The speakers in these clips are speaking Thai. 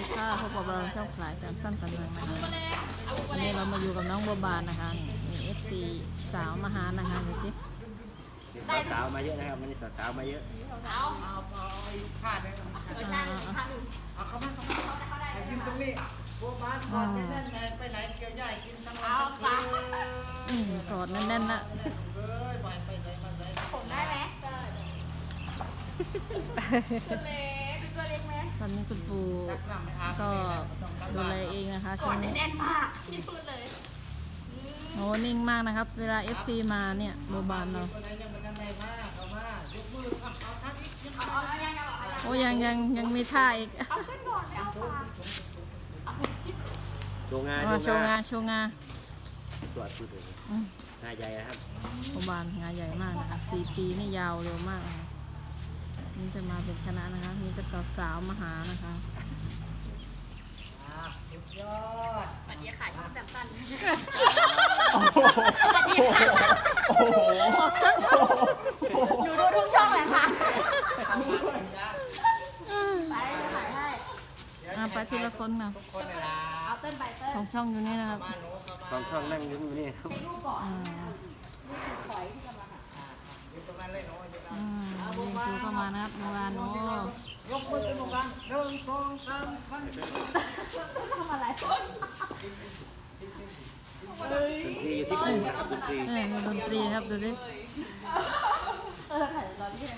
ดีค่ะพบกับเราช่องขายแซมสั้นกันเมืองนะคะวันนี้เรามาอยู่กับน้องบัวบานนะคะนี่เอฟซีสาวมาหานะคะดูสิสาวมาเยอะนะครับวันนี้สาวๆมาเยอะอ่าเอาเข้ามาเข้ามาไอ้ยิ้มตรงนี้พวบานก่อนแน่นๆไงไปไหนเกี่ยวใหญ่กินทั้งวันทั้งคืนอืมกอดแน่นๆนะไปไปใส่มาใส่ผมได้ไหมตัวเล เล็กไหมตอนนี้คุณปู่ตักน้ำไม่อาบก็ดูแลเองนะคะกช่วอดงนี้แน่นมากที่พูดเลยโอ้นิ่งมากนะครับ เวลา FC มาเนี่ยบัวบานเราคนไหนยังไม่ทันได้มากเอามายกมือเอาเอาทักอีกยังเอาเอายังเอาเอายังโอ้ยังยังยังมีท่าอีกเอาขึ้นก่อนไม่เอาปากโชว์งานมาโชว์งานโชว์งานตรวจพูดเลยอืมงานใหญ่นะครับบัวบานงานใหญ่มากนะคะสี่ปีนี่ยาวเร็วมากนะคะ นี่จะมาเป็นคณะนะคะมีแต่สาวๆมาหานะคะอ่าสุดยอดสวัสดีค่ะช่องแซมตันโอ้โหหนูดูทุกช่องเลยค่ะเอามาจ้ะไปจะถ่ายให้อะไปทีละคนนะทุกคนเลยล่ะเอาเต้นไปเต้นของช่องอยู่นี่นะครับมาหนูเข้ามาสองช่องนั่งอยู่นี่ครับ อ่า อยู่ตรงนั้นเลยหนูอยู่ตรง อื นั้น มนี่คือก็ มานะครับโรงงานโอ้ยกมือขึ้นตรงกลางหนึ่งสองสามพันทำอะไรนี่อยู่ที่คุณนะครับดนตรีเออดนตรีครับดูสิเออถ่ายตอนนี้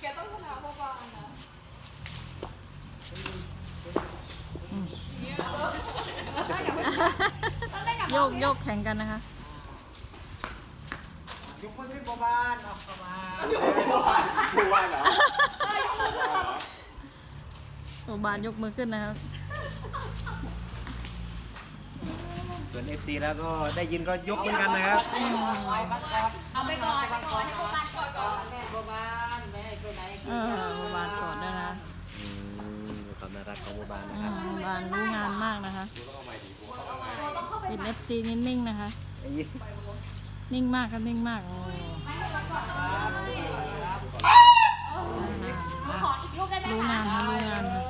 แกต้องชนะเบาๆนะโยกโยกแข่งกันนะคะ ยกมือขึ้นประมาณเอาเข้ามาพูดว่าเหรอโอบานยกมือขึ้นนะครับส่วน FC แล้วก็ได้ยินก็ยกเหมือนกันนะครับ เอาไปก่อนไปก่อนให้พวกบ้านก่อนก่อนแม่ประมาณแม่ไปไหนเออโอบานกอดด้วยนะคะอืมความน่ารักของโมบานนะอืครับ มโอบานรู้งานมากนะคะเป็น FC นิ่งๆนะคะไอ้ยี่ นิ่งมากครับนิ่งมากโอ้ขออีกรูปได้ไหมรู้คะงานค่ะรู้งานค่ะ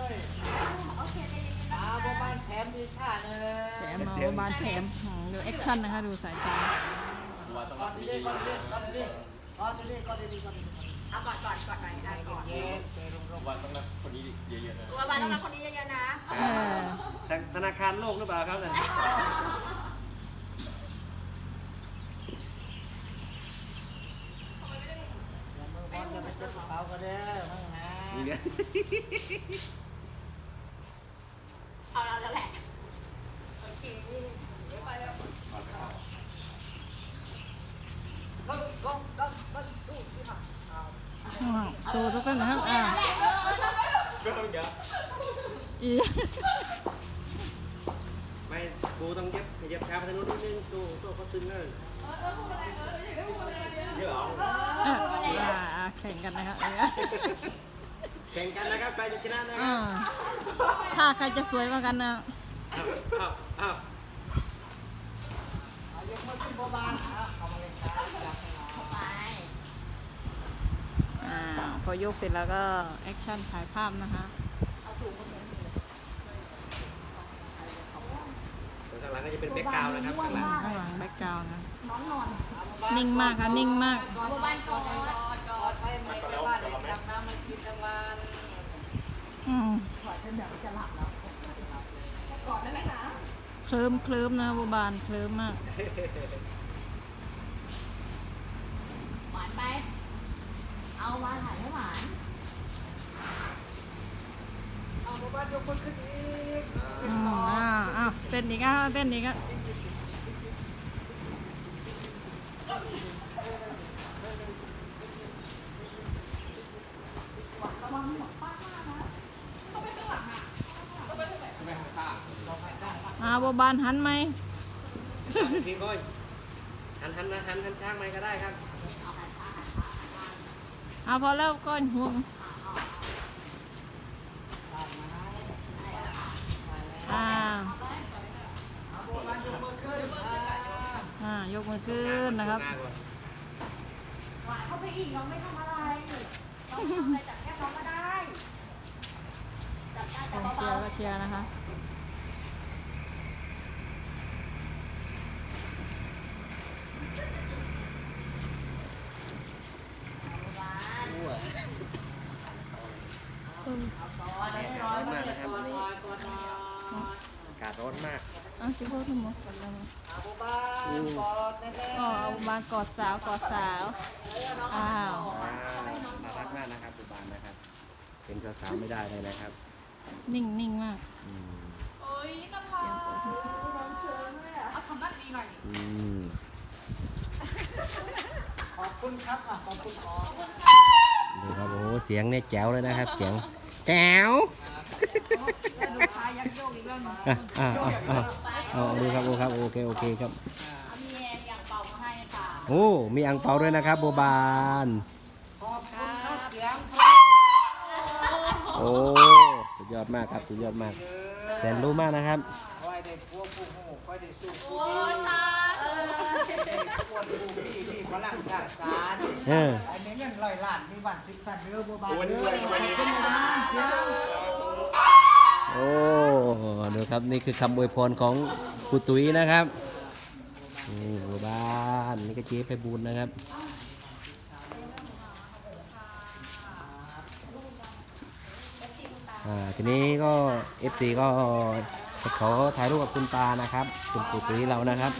อาประมาณแถมดีท่าเนแถยมมาโอบานแถมอืมดูแอคชั่นนะคะ ดูสายตาก่อนดีก่อนดีก่อนดีก่อนดีก่อนดีก่อนดีเอาก่อนก่อนก่อนหน่อยได้ก่อนเย็นใจลงวันต้องรับคนนี้เยอะๆนะตัวบ้านต้องรับคนนี้เยอะๆนะ เออทางธนาคารโลกหรือเปล่าครับเนี่ย ๆมือบอลจะไป เจ็บกระเป๋าก็ได้ทั้งหานี่เนี่ยเอาเราแล้วแหละโอเคก็ก็ก็ก็ดูสิค่ะโชว์ทุกคนนะครับอ่าก็ต้องเยอะอีไม่กูต้องเย็บขยับขาไปทางนู้นนิดนึงตู้ตู้เขาตึงเลยเยอะเหรอ แข่งกันนะครับแข่งกันนะครับใครจะชนะนะคอ่ารับถ้าใครจะสวยกว่ากันนะอ้าวอ้าวอ้าวเอายกมือขึ้นประมาณอะเข้ามาเลยครับจับให้หน่อยไปอ่าพอยกเสร็จแล้วก็แอคชั่นถ่ายภาพนะคะส่วนข้างหลังก็จะเป็นแบ็กกราวด์นะครับข้างหลังข้างหลังแบ็กกราวน์นะน้องนอนนิ่งมากค่ะนิ่งมากบัวบ้านก่อน ก่อนไปไม่ไปบ้านเด็กจับน้ำมากินทั้งวันอืมก่อนได้ไหมนะเคลิ้มเคลิ้มนะบัวบานเคลิ้มมากหวานไป เอามาถ่ายให้หวาน เอาประมาณยกมือขึ้นอีกอ่าอ้าเต้นอีกอะเต้นอีกอะ บัวบานหันไหมพี่ก้อยหันหันหันหันหันช้างไหมก็ได้ครับอ่าพอแล้วก้อนห่วงอ่าอ่ายกมือขึ้นนะครับหาก่อนหวานเข้าไปอีกน้องไม่ทำอะไรต้องทำอะไรจับแก้มน้องก็ได้จับได้แต่กองเบาเชียร์นะคะ ร้อนมากนะครับอากาศร้อนมากอ้าวจิพูดทั้งหมดเอาบัวบานกอดแน่นอ๋อเอามากอดสาวกอดสาวอ้าวว้าวน่ารักมากนะครับบุบานนะครับ เป็นสาวๆไม่ได้เลยนะครับนิ่งนิ่งมากอืมโอ้ยน่ารักเอาทำหน้าดีๆหน่อยอืมๆขอบคุณครับอะขอบคุณขอดูครับโอ้โหเสียงเนี่ยแจ๋วเลยนะครับ เสียงแจ๋วลูกค้ายักโยกอีกแล้วหนึ่งอะอะอะ อะเอาดูครับโอ้ครับโอเคโอเคครับ มีอย่างเป่ามาให้ค่ะโอ้มีอังเปาด้วยนะครับ โบบานขอบคุณครับเสียงโอ้สุดยอดมากครับสุดยอดมาก แสนรู้มากนะครับคอยได้พัวผู้หูคอยได้สู้ผู้โอ้ยตาเออควรผู้พี่ที่พลังศาสตร์สารเอออันนี้เงินร้อยล้านมีบัตรสิบสันเด้อบัวบานโอ้ยเด้นี่อวันนี้วันนี้ โอ้ดูครับนี่คือคำอวยพรของครูตุ้ยนะครับนี่บบานนี่ก็เจ๊ไปบูนนะครับอ่าทีนี้ก็ FC ก็ขอถ่ายรูปกับคุณตานะครับ คุณครูตุ้ยเรานะครับ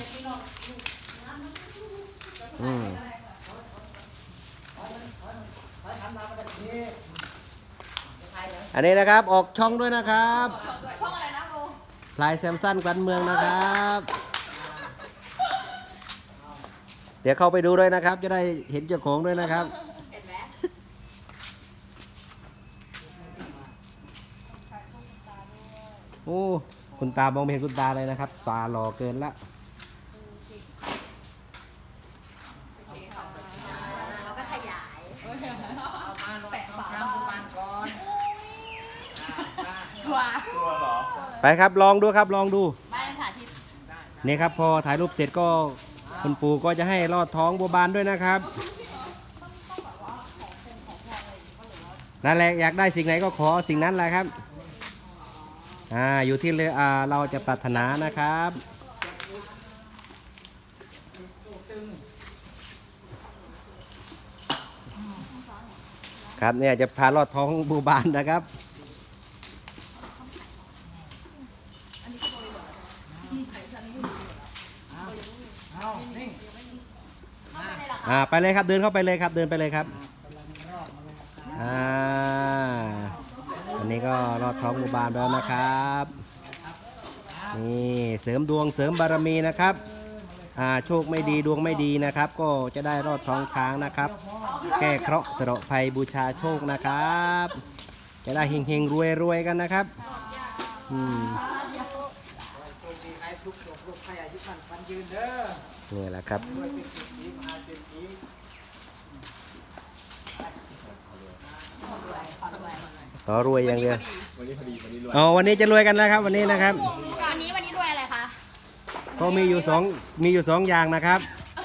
อืม อันนี้นะครับออกช่องด้วยนะครับช่องอะไรนะโบพลายแซมสันกันเมืองนะครับ เดี๋ยวเข้าไปดูด้วยนะครับ จะได้เห็นเจ้าของด้วยนะครับเห็นไหมโอ้คุณตามองไม่เห็นคุณตาเลยนะครับ ตาหล่อเกินละ เราก็ขยาย เอามาลองทำทางบัวบานก่อน ว้า ตัวเหรอ ไปครับลองดูครับลองดูไม่ค่ะที่นี่ครับพอถ่ายรูปเสร็จก็คุณปู่ก็จะให้ลอดท้องบัวบานด้วยนะครับนั่นแหละอยากได้สิ่งไหนก็ขอสิ่งนั้นแหละครับอ่าอยู่ที่เรืออ่าเราจะปรารถนานะครับครับเนี่ยจะพาลอดท้องบูบานนะครับ เอานิ่ง อ่าไปเลยครับเดินเข้าไปเลยครับเดินไปเลยครับอ่าอันนี้ก็รอดท้องบูบานแล้วนะครับนี่เสริมดวงเสริมบารมีนะครับอ่าโชคไม่ดีดวงไม่ดีนะครับ ก็จะได้รอดท้องช้างนะครับ แก้เคราะห์สะเดาะภัยบูชาโชคนะครับ จะได้เฮงๆรวยๆกันนะครับอืมโชคดีให้ทุกโศกโรคภัยอายุมันฟันยืนเด้อ นี่แหละครับด้วยเป็นสิทธิมหาเศรษฐีขอรวยอย่างเดียววันนี้พอดีวันนี้รวย อ๋อวันนี้จะรวยกันแล้วครับ วันนี้นะครับวันนี้วันนี้ด้วยอะไรคะก็มีอยู่สองมีอยู่สองอย่างนะครับอ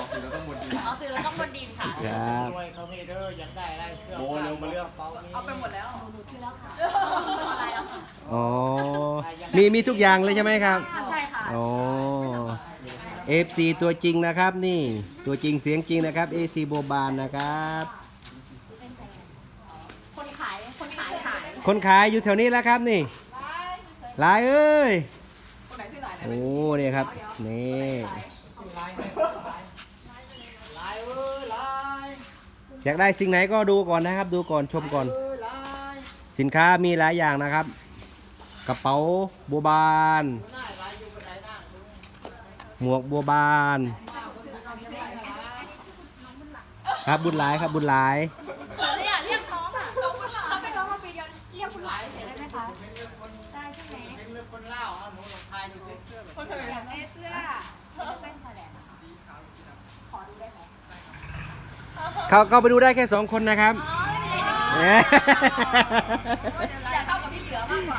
อกสื่อแล้วต้องหมดดีเอาซื้อแล้วต้องบนดินค่ะ ครับรวยเขามีเด้ออยากได้อะไรเสื้อโบเร็วมาเลือกเป๋ามีเอาไปหมดแล้วหนูซื้อแล้วค่ะอะไรแล้วค่ะอ๋อมีมีทุกอย่างเลยใช่ไหมครับ ใช่ค่ะ อ๋อ FC ตัวจริงนะครับนี่ตัวจริงเสียงจริงนะครับ AC โบบานนะครับ คนขาย คนขายขาย คนขายอยู่แถวนี้แล้วครับนี่ลายเอ้ยคนไหนชื่อไหนโอ้นี่ครับนี่ชื่อลายเนี่ยลายเอ้ยลายอยากได้สิ่งไหนก็ดูก่อนนะครับ ดูก่อนชมก่อนเอ้ยลายสินค้ามีหลายอย่างนะครับ กระเป๋าบัวบานหน้าลายอยู่บนไหนนั่งดู หมวกบัวบาน ครับบุญหลายครับบุญหลายเรียกเรียกน้องอะน้องคุณหลานเขาเป็นน้องมาปีเดียวเรียกคุณหลานเฉยได้ไหมคะได้ใช่ไหมเป็นเรื่องคนเล่าเอาหนูลองทายดูสิเสื้อแบบคนเคยอยากได้เสื้อเป็นแถลงนะคะขอดูได้ไหมเขาเข้าไปดูได้แค่สองคนนะครับอ๋อไม่เป็นไรเอ๊ะอยากเข้ากับที่เหลือมากกว่า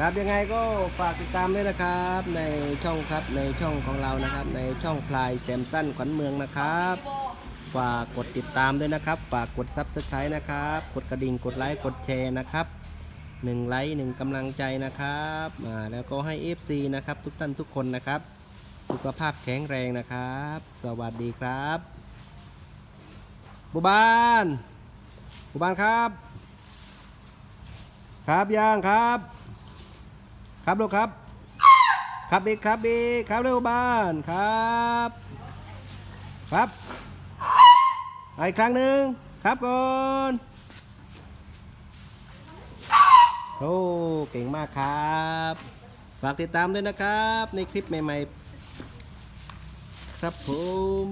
ครับยังไงก็ฝากติดตามด้วยนะครับ ในช่องครับในช่องของเรานะครับ ในช่องพลายแซมสันขวัญเมืองนะครับ ฝากกดติดตามด้วยนะครับ ฝากกด Subscribe นะครับ กดกระดิ่งกดไลค์กดแชร์นะครับหนึ่งไลค์หนึ่งกำลังใจนะครับอ่าแล้วก็ให้ FC นะครับ ทุกท่านทุกคนนะครับ สุขภาพแข็งแรงนะครับ สวัสดีครับบุบานบุบานครับ ครับย่างครับ ครับลูกครับ ครับอีกครับอีกครับเร็วบ้านครับ ครับอาอีกครั้งหนึ่งครับก่อนโอ้เก่งมากครับ ฝากติดตามด้วยนะครับ ในคลิปใหม่ ๆ ครับผม